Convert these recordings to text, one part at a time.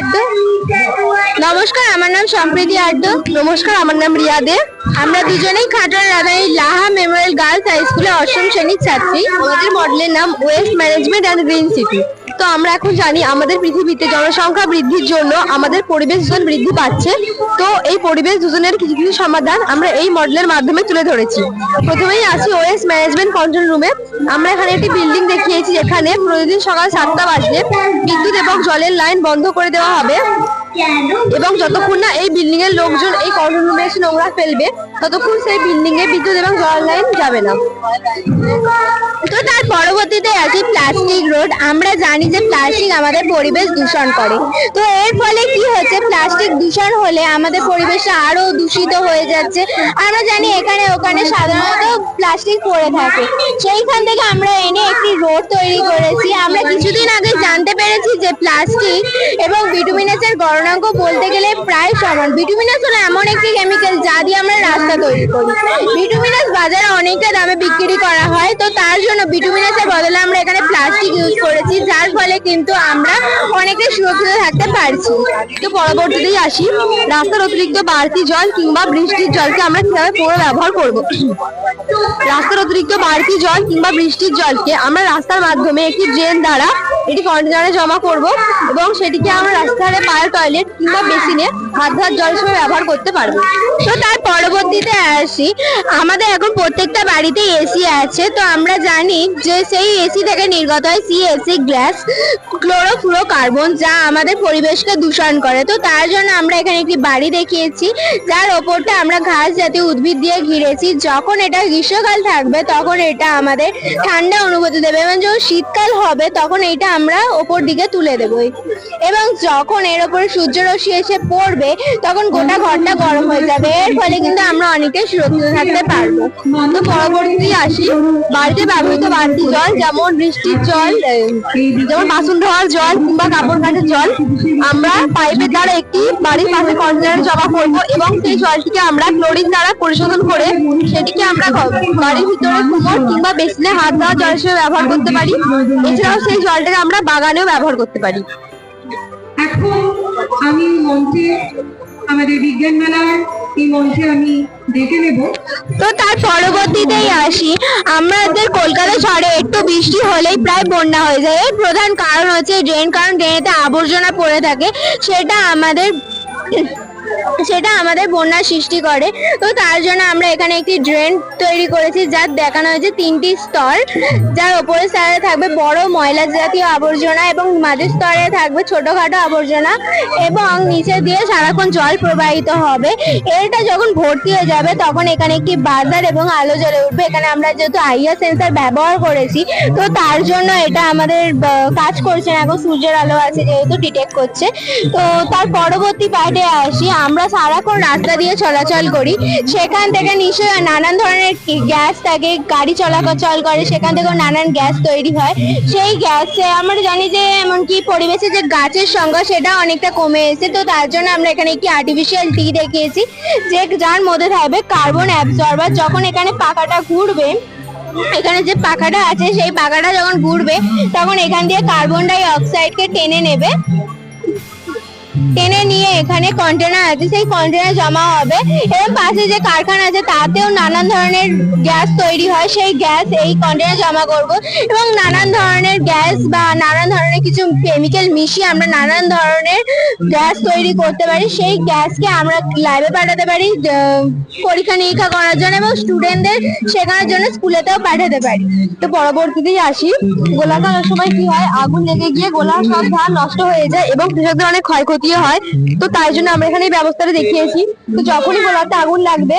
আড্ডো। নমস্কার আমার নাম সম্প্রীতি আড্ড। নমস্কার আমার নাম রিয়া দে। আমরা দুজনেই খাটন Radhai Laha memorial girls high স্কুলে অষ্টম শ্রেণির ছাত্রী। আমাদের মডেলের নাম waste management and green city. তো আমরা এখন জানি আমাদের পৃথিবীতে জনসংখ্যা বৃদ্ধির জন্য আমাদের পরিবেশ দূষণ বৃদ্ধি পাচ্ছে। তো এই পরিবেশ দূষণের কিছু কিছু সমাধান আমরা এই মডেলের মাধ্যমে তুলে ধরেছি। প্রথমেই আছি ওয়েস্ট ম্যানেজমেন্ট কন্ট্রোল রুমে আমরা এখানে একটি বিল্ডিং দেখিয়েছি যেখানে প্রতিদিন সকাল সাতটা বাজলে বিদ্যুৎ এবং জলের লাইন বন্ধ করে দেওয়া হবে। এবং যতক্ষণ না এই বিল্ডিং এর লোকজন এই কন্ট্রোল রুমে এসে নোংরা ফেলবে, ততক্ষণ সেই বিল্ডিং এ বিদ্যুৎ এবং জলের লাইন যাবে না। তো তার পরবর্তীতে আছে প্লাস্টিক রোড আমরা জানি যে প্লাস্টিক আমাদের পরিবেশ দূষণ করে। তো এর ফলে কি হচ্ছে? প্লাস্টিক দূষণ হলে আমাদের পরিবেশটা আরও দূষিত হয়ে যাচ্ছে। আমরা জানি এখানে ওখানে সাধারণত প্লাস্টিক পড়ে থাকে। সেইখান থেকে আমরা এনে একটি রোড তৈরি করেছি। আমরা কিছুদিন আগে জানতে পেরেছি যে প্লাস্টিক এবং বিটুমিনাসের গণনাঙ্ক বলতে গেলে প্রায় সমান। বিটুমিনাস হলো এমন একটি কেমিক্যাল যা দিয়ে আমরা রাস্তা তৈরি করি। বিটুমিনাস বাজারে অনেকটা দামে বিক্রি করা হয়, তো তার জন্য বিটুমিনাসের বদলে আমরা এখানে প্লাস্টিক ইউজ করেছি, যার ফলে কিন্তু আমরা অনেকটা সুরক্ষিত থাকতে পারছি। তো পরবর্তীতেই আসি। রাস্তার অতিরিক্ত বাড়তি জল কিংবা বৃষ্টির জলকে আমরা কীভাবে পুরো ব্যবহার করব? রাস্তার অতিরিক্ত বাড়তি জল কিংবা বৃষ্টির জলকে আমরা রাস্তার মাধ্যমে একটি ড্রেন দ্বারা এটি কন্টেনারে জমা করব এবং সেটিকে আমরা রাস্তার পায়ের টয়লেট কিংবা বেসিনে হাত ধার জল হিসেবে ব্যবহার করতে পারব। তো তার পরবর্তীতে আসি। আমাদের এখন প্রত্যেকটা বাড়িতে এসি আছে। তো আমরা জানি যে সেই এসি থেকে নির্গত হয় সিএসসি গ্যাস। ক্লোরোফ্লোরো কার্বন যা আমাদের পরিবেশকে দূষণ করে। তো তার জন্য আমরা এখানে একটি বাড়ি দেখিয়েছি, যার ওপরটা আমরা ঘাস জাতীয় উদ্ভিদ দিয়ে ঘিরেছি। যখন এটা গ্রীষ্মকাল থাকবে, তখন এটা আমাদের ঠান্ডা অনুভূতি দেবে এবং যখন শীতকাল হবে, তখন এটা আমরা ওপর দিকে তুলে দেবো। এবং যখন এর ওপরে সূর্য রশ্মি এসে পড়বে, তখন গোটা ঘরটা গরম হয়ে যাবে। এর ফলে কিন্তু আমরা অনেকটাই সুরক্ষিত থাকতে পারব। তো পরবর্তী আসি। বাড়িতে ব্যবহৃত বাড়তি জল, যেমন বৃষ্টির জল, যেমন বাসন ধোয়ার জল কিংবা কাপড় কাচার জল আমরা পাইপের দ্বারা একটি বাড়ির পাশে কন্টেনারে জমা করব এবং সেই জলটিকে আমরা ক্লোরিন দ্বারা পরিশোধন করে সেটিকে আমরা বাড়ির ভিতরে কুমোর কিংবা বেসিনে হাত দেওয়া জল হিসেবে ব্যবহার করতে পারি। এছাড়াও সেই জলটাকে আমরা বাগানেও ব্যবহার করতে পারি। এখন আমি মঞ্চে আমাদের বিজ্ঞান মেলার এই মঞ্চে আমি ডেকে নেব। তো তার পরবর্তীতেই আসি। আমাদের কলকাতা শহরে একটু বৃষ্টি হলেই প্রায় বন্যা হয়ে যায়। এর প্রধান কারণ হচ্ছে ড্রেন, কারণ ড্রেনেতে আবর্জনা পড়ে থাকে। সেটা আমাদের সেটা আমাদের বন্যার সৃষ্টি করে। তো তার জন্য আমরা এখানে একটি ড্রেন তৈরি করেছি যার দেখানো হয়েছে তিনটি স্তর। যার ওপরের স্তরে থাকবে বড় ময়লা জাতীয় আবর্জনা এবং মাঝের স্তরে থাকবে ছোটখাটো আবর্জনা এবং নিচে দিয়ে সারাক্ষণ জল প্রবাহিত হবে। এটা যখন ভর্তি হয়ে যাবে, তখন এখানে একটি বাজার এবং আলো জ্বলে উঠবে। এখানে আমরা যেহেতু আইয়া সেন্সার ব্যবহার করেছি, তো তার জন্য এটা আমাদের কাজ করছে না। এখন সূর্যের আলো আছে যেহেতু ডিটেক্ট করছে। তো তার পরবর্তী পার্টে আসি। আমরা সারাক্ষণ রাস্তা দিয়ে চলাচল করি। সেখান থেকে নিশ্চয়ই নানান ধরনের গ্যাস থাকে, গাড়ি চলাচল করে, সেখান থেকেও নানান গ্যাস তৈরি হয়। সেই গ্যাসে আমরা জানি যে, এমনকি পরিবেশে যে গাছের সংখ্যা সেটা অনেকটা কমে এসেছে। তো তার জন্য আমরা এখানে একটি আর্টিফিশিয়াল টি দেখিয়েছি, যে যার মধ্যে থাকবে কার্বন অ্যাবজর্বার যখন এখানে পাখাটা ঘুরবে, এখানে যে পাখাটা আছে, সেই পাখাটা যখন ঘুরবে, তখন এখান দিয়ে কার্বন ডাই অক্সাইডকে টেনে নেবে। টেনে নিয়ে এখানে কন্টেনার আছে, সেই কন্টেনার জমা হবে। এবং পাশে যে কারখানা আছে, তাতেও নানান ধরনের গ্যাস তৈরি হয়। সেই গ্যাস এই কন্টেনার জমা করব। এবং নানান ধরনের গ্যাস বা নানান ধরনের কিছু কেমিক্যাল মিশিয়ে আমরা নানান ধরনের গ্যাস তৈরি করতে পারি। সেই গ্যাসকে আমরা ল্যাবে পাঠাতে পারি পরীক্ষা নিরীক্ষা করার জন্য এবং স্টুডেন্টদের শেখানোর জন্য স্কুলেতেও পাঠাতে পারি। তো পরবর্তীতেই আসি। গোলাকার সময় কি হয়? আগুন লেগে গিয়ে গোলা সব ধান নষ্ট হয়ে যায় এবং কৃষকদের অনেক ক্ষয়ক্ষতিও হয়। তো তাই জন্য আমরা এখানে ব্যবস্থাটা দেখিয়েছি। তো যখনই গোলাতে আগুন লাগবে,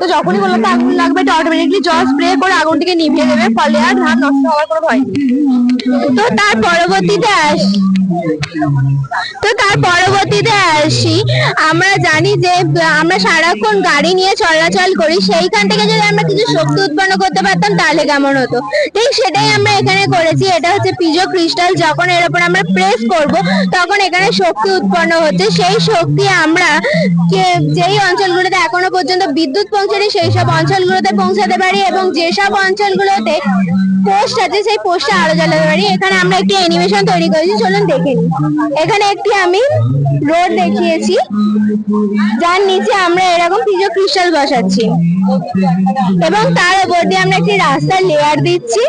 তো যখনই গোলাতে আগুন লাগবে এটা অটোমেটিকলি জল স্প্রে করে আগুনটিকে নিভিয়ে দেবে। ফলে আর ধান নষ্ট হওয়ার কোনো ভয় তো তার পরবর্তীতে আস তো তার পরবর্তীতে আসি। আমরা জানি যে, আমরা সারাক্ষণ গাড়ি নিয়ে চলাচল করি। সেইখান থেকে যদি আমরা কিছু শক্তি উৎপন্ন করতে পারতাম, তাহলে কেমন হতো? ঠিক সেটাই আমরা এখানে করেছি। এটা হচ্ছে পিজো ক্রিস্টাল। যখন এর উপর আমরা প্রেস করব, তখন এখানে শক্তি উৎপন্ন হচ্ছে। সেই শক্তি আমরা যেই অঞ্চলগুলোতে এখনও পর্যন্ত বিদ্যুৎ পৌঁছায়নি সেই সব অঞ্চলগুলোতে পৌঁছাতে পারি এবং যেসব অঞ্চলগুলোতে পোস্ট আছে, সেই পোস্টে আলো জ্বালাতে পারি। এখানে আমরা একটি অ্যানিমেশন তৈরি করেছি, চলুন দেখে নিই। এখানে একটি আমি রোড দেখিয়েছি, যার নিচে আমরা এরকম পিজো ক্রিস্টাল বসাচ্ছি। এবং তার উপর দিয়ে আমরা একটি রাস্তার লেয়ার দিচ্ছি।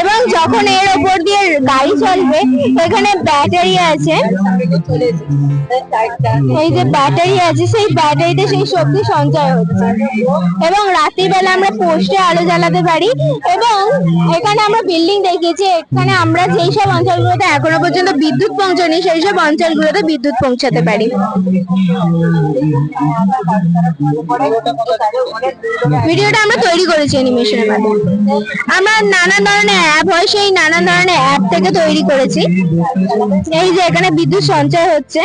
এবং যখন এর উপর দিয়ে গাড়ি চলবে, এখানে ব্যাটারি আছে। এই যে ব্যাটারি আছে, সেই ব্যাটারিতে সেই শক্তি সঞ্চয় হচ্ছে। এবং রাত্রিবেলা আমরা পোস্টে আলো জ্বালাতে পারি এবং এখানে আমরা বিল্ডিং দেখিয়েছি। এখানে আমরা যেই সব অঞ্চলগুলোতে এখনও পর্যন্ত বিদ্যুৎ পৌঁছায়নি, সেই সব অঞ্চলগুলোতে বিদ্যুৎ পৌঁছাতে পারি। ভিডিওটা আমরা তৈরি করেছি অ্যানিমেশনের মাধ্যমে। আমরা নানা ধরনের অ্যাপ হয়, সেই নানা ধরনের অ্যাপ থেকে তৈরি করেছি। এই যে এখানে বিদ্যুৎ সঞ্চয় হচ্ছে।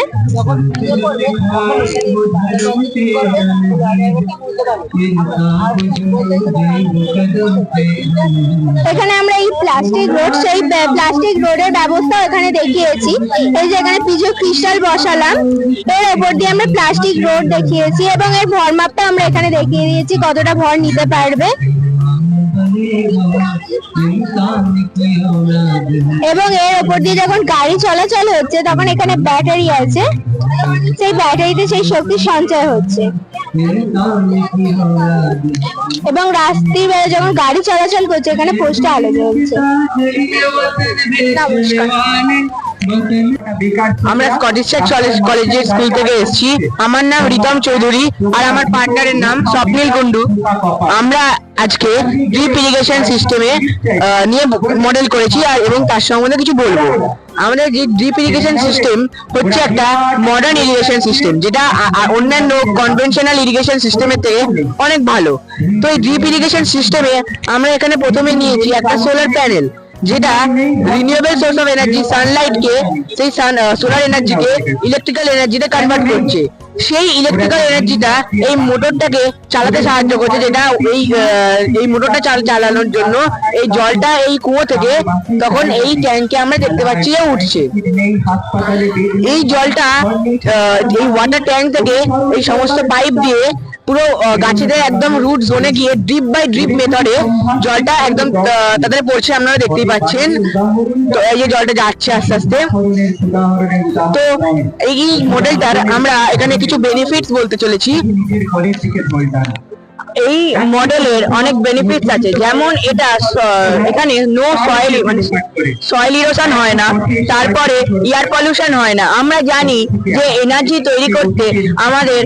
এখানে আমরা এই প্লাস্টিক রোড, সেই প্লাস্টিক রোডের ব্যবস্থা এখানে দেখিয়েছি। এই যে এখানে পিজো ক্রিস্টাল বসালাম। এর ওপর দিয়ে আমরা প্লাস্টিক রোড দেখিয়েছি এবং এর ভর মাপটা আমরা এখানে দেখিয়ে দিয়েছি কতটা ভর নিতে পারবে। এবং এর ওপর দিয়ে যখন গাড়ি চলাচল হচ্ছে, তখন এখানে ব্যাটারি আছে। সেই ব্যাটারিতে সেই শক্তি সঞ্চয় হচ্ছে। এবং রাত্রি বেলা যখন গাড়ি চলাচল করছে, এখানে পোস্টে আলো জ্বলছে। আমরা স্কটিশ কলেজের স্কুল থেকে এসেছি। আমার নাম রিতম চৌধুরী আর আমার পার্টনারের নাম স্বপ্নিল কুন্ডু আমরা আজকে ড্রিপ ইরিগেশন সিস্টেমে নিয়ে মডেল করেছি আর এবং তার সম্বন্ধে কিছু বলব। আমাদের যে ড্রিপ ইরিগেশন সিস্টেম হচ্ছে একটা মডার্ন ইরিগেশন সিস্টেম যেটা অন্যান্য কনভেনশনাল ইরিগেশন সিস্টেমের থেকে অনেক ভালো। তো এই ড্রিপ ইরিগেশন সিস্টেমে আমরা এখানে প্রথমে নিয়েছি একটা সোলার প্যানেল যেটা রিনিউয়েবল সোর্স অফ এনার্জি সানলাইটকে সেই সোলার এনার্জিকে ইলেকট্রিক্যাল এনার্জিতে কনভার্ট করছে। সেই ইলেকট্রিক্যাল এনার্জিটা এই মোটরটাকে চালাতে সাহায্য করছে, যেটা এই এই মোটরটা চাল, চালানোর জন্য এই জলটা এই কুয়ো থেকে তখন এই ট্যাঙ্কে আমরা দেখতে পাচ্ছি যে উঠছে। এই জলটা এই ওয়াটার ট্যাঙ্ক থেকে এই সমস্ত পাইপ দিয়ে পুরো গাছিদের একদম রুট জোনে গিয়ে ড্রিপ বাই ড্রিপ মেথডে জলটা একদম তাদের পড়ছে, আপনারা দেখতেই পাচ্ছেন। তো এই যে জলটা যাচ্ছে আস্তে আস্তে। তো এই মডেলটার আমরা এখানে কিছু বেনিফিটস বলতে চলেছি। এই মডেলের অনেক বেনিফিটস আছে। যেমন এটা এখানে নো সয়েল মানে সয়েল ইরোশন হয় না, তারপরে এয়ার পলিউশন হয় না। আমরা জানি যে এনার্জি তৈরি করতে আমাদের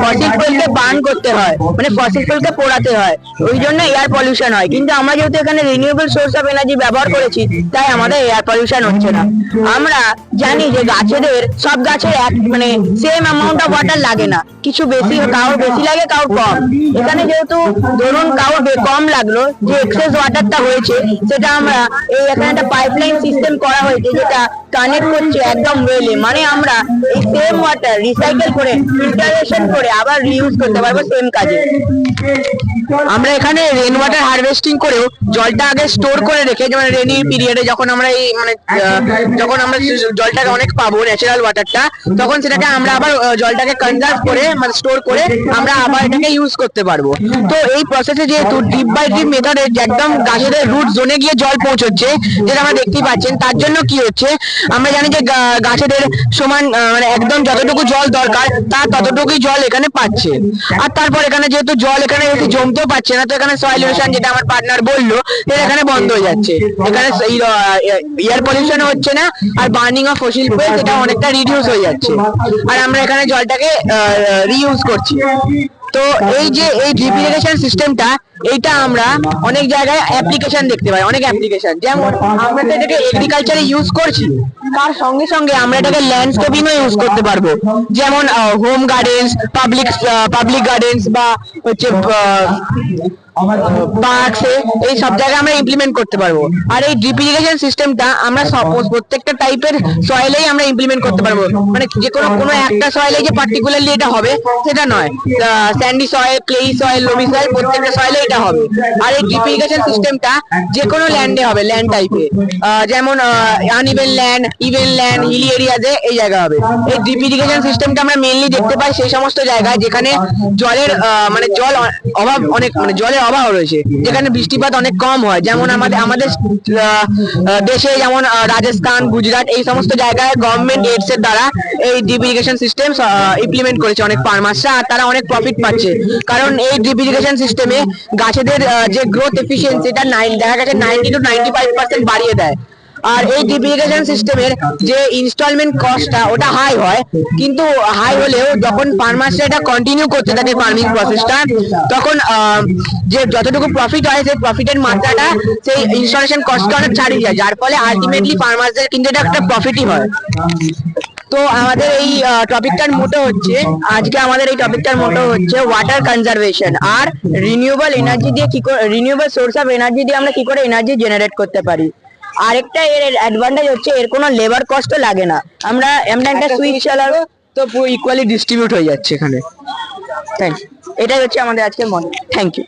ফসিল ফুয়েলকে বার্ন করতে হয় মানে ফসিল ফুয়েলকে পোড়াতে হয়, ওই জন্য এয়ার পলিউশন হয়। কিন্তু আমরা যেহেতু এখানে রিনিউয়েবল সোর্স অফ এনার্জি ব্যবহার করেছি, তাই আমাদের এয়ার পলিউশন হচ্ছে না। আমরা জানি যে গাছেদের, সব গাছের এক মানে সেম অ্যামাউন্ট অফ ওয়াটার লাগে না। কিছু বেশি, কারোর বেশি লাগে, কারোর কম। এখানে যেহেতু ধরুন কাউকে কম লাগল, যে এক্সেস ওয়াটারটা হয়েছে, সেটা আমরা এই এখানে একটা পাইপলাইন সিস্টেম করা হয়েছে, যেটা কানেক্ট করছে একদম ওয়েলে মানে আমরা এই সেম ওয়াটার রিসাইকেল করে ফিল্টারেশন করে আবার রিউজ করতে পারব সেম কাজে। আমরা এখানে রেন ওয়াটার হারভেস্টিং করেও জলটা আগে স্টোর করে রেখে যেমন রেনি পিরিয়ডে যখন আমরা এই মানে যখন আমরা জলটাকে অনেক পাবো ন্যাচারাল ওয়াটারটা তখন সেটাকে আমরা আবার জলটাকে কনজার্ভ করে মানে স্টোর করে আমরা আবার এটাকে ইউজ করতে পারব। তো এই প্রসেসে যেহেতু ডিপ বাই ডিপ মেথডে একদম গাছের রুট জোনে গিয়ে জল পৌঁছচ্ছে, যেটা আমরা দেখতেই পাচ্ছেন, তার জন্য কি হচ্ছে, আমরা জানি যে গাছেদের সমান মানে একদম যতটুকু জল দরকার, তার ততটুকুই জল এখানে পাচ্ছে। আর তারপর এখানে যেহেতু জল এখানে যেহেতু জমতেও পাচ্ছে না। তো এখানে সয়েল ইরোশন যেটা আমার পার্টনার বলল এখানে বন্ধ হয়ে যাচ্ছে। এখানে এয়ার পলিউশন হচ্ছে না আর বার্নিং অফ ফসিল ফুয়েল সেটা অনেকটা রিডিউস হয়ে যাচ্ছে। আর আমরা এখানে জলটাকে রিইউজ করছি। তো এই যে এই ড্রিপ ইরিগেশন সিস্টেমটা এইটা আমরা অনেক জায়গায় অ্যাপ্লিকেশন দেখতে পাই অনেক অ্যাপ্লিকেশন যেমন আমরা তো এটাকে এগ্রিকালচারে ইউজ করছি। তার সঙ্গে সঙ্গে আমরা এটাকে ল্যান্ডস্কেপিংও ইউজ করতে পারব। যেমন home gardens public public gardens বা হচ্ছে পার্কসে এই সব জায়গায় আমরা ইমপ্লিমেন্ট করতে পারব। আর এই ড্রিপ ইরিগেশন সিস্টেমটা আমরা প্রত্যেকটা টাইপের সয়েলেই আমরা ইমপ্লিমেন্ট করতে পারব। মানে যে কোনো কোনো একটা সয়েলে যে পার্টিকুলারলি এটা হবে, সেটা নয়। Sandy soil clay soil loamy soil প্রত্যেকটা সয়েলে এটা হবে। আর এই ড্রিপ ইরিগেশন সিস্টেমটা যে কোনো ল্যান্ডে হবে ল্যান্ড টাইপে যেমন uneven land even land hilly এরিয়াতে এই জায়গা হবে। এই ড্রিপ ইরিগেশন সিস্টেমটা আমরা মেইনলি দেখতে পাই সেই সমস্ত জায়গায় যেখানে জলের মানে জল অভাব অনেক মানে জলের অভাব রয়েছে। যেখানে বৃষ্টিপাত অনেক কম হয়। যেমন আমাদের আমাদের দেশে যেমন রাজস্থান, গুজরাট এই সমস্ত জায়গায় গভর্নমেন্ট এডস এর দ্বারা এই ড্রিপ ইরিগেশন সিস্টেম ইমপ্লিমেন্ট করেছে অনেক ফার্মার্সরা আর তারা অনেক প্রফিট পাচ্ছে। কারণ এই ড্রিপ ইরিগেশন সিস্টেমে গাছেদের যে গ্রোথ এফিসিয়েন্সি এটা নাইন দেখা গেছে ninety two ninety five percent বাড়িয়ে দেয়। আর এই ড্রিপ ইরিগেশন সিস্টেমের যে ইনস্টলমেন্ট কস্টটা ওটা হাই হয় কিন্তু হাই হলেও যখন ফার্মার্সরা এটা কন্টিনিউ করতে থাকে ফার্মিং প্রসেসটা তখন যে যতটুকু প্রফিট হয় সেই প্রফিটের মাত্রাটা সেই ইনস্টলেশন কস্টটা অনেক ছাড়িয়ে যায় যার ফলে আলটিমেটলি ফার্মার্সদের কিন্তু এটা একটা প্রফিটই হয়। তো আমাদের এই টপিকটার মোটো হচ্ছে আজকে আমাদের এই টপিকটার মোটো হচ্ছে ওয়াটার কনজারভেশন আর রিনিউয়েবল এনার্জি দিয়ে কি করে রিনিউয়েবল সোর্স অফ এনার্জি দিয়ে আমরা কি করে এনার্জি জেনারেট করতে পারি? আরেকটা এর অ্যাডভান্টেজ হচ্ছে এর কোনো লেবার কস্টও লাগে না। আমরা এমন একটা সুইচ চালাবো তো পুরো ইকুয়ালি ডিস্ট্রিবিউট হয়ে যাচ্ছে এখানে। থ্যাংক ইউ এটাই হচ্ছে আমাদের আজকের মডেল থ্যাংক ইউ